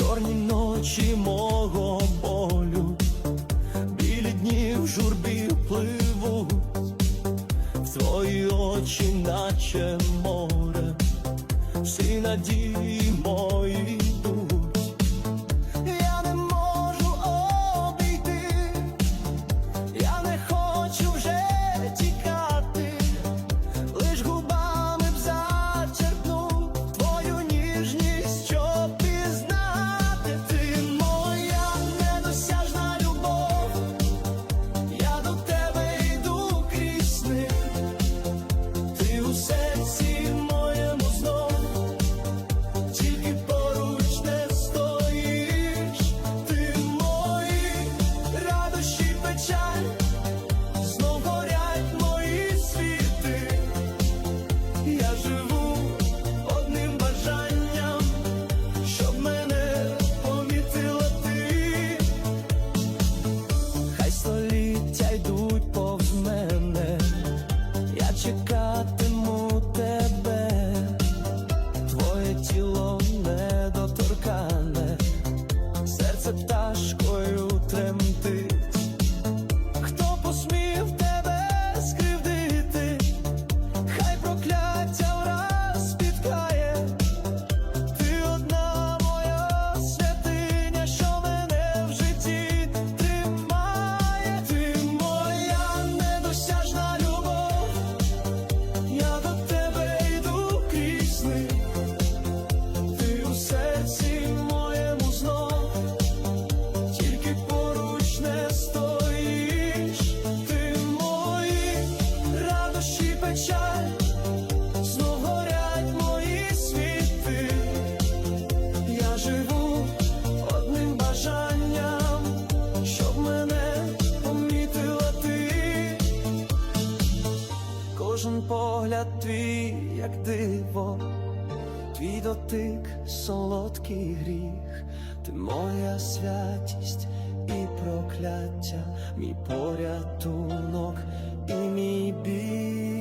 чорні ночі мого болю, білі дні в журбі пливуть, в твої очі, наче море, всі надії мої. я живу одним бажанням, щоб мене помітила хай століття йдуть повз мене. кожен погляд твій, як диво, твій дотик, солодкий гріх, ти моя святість і прокляття, мій порятунок і мій біль.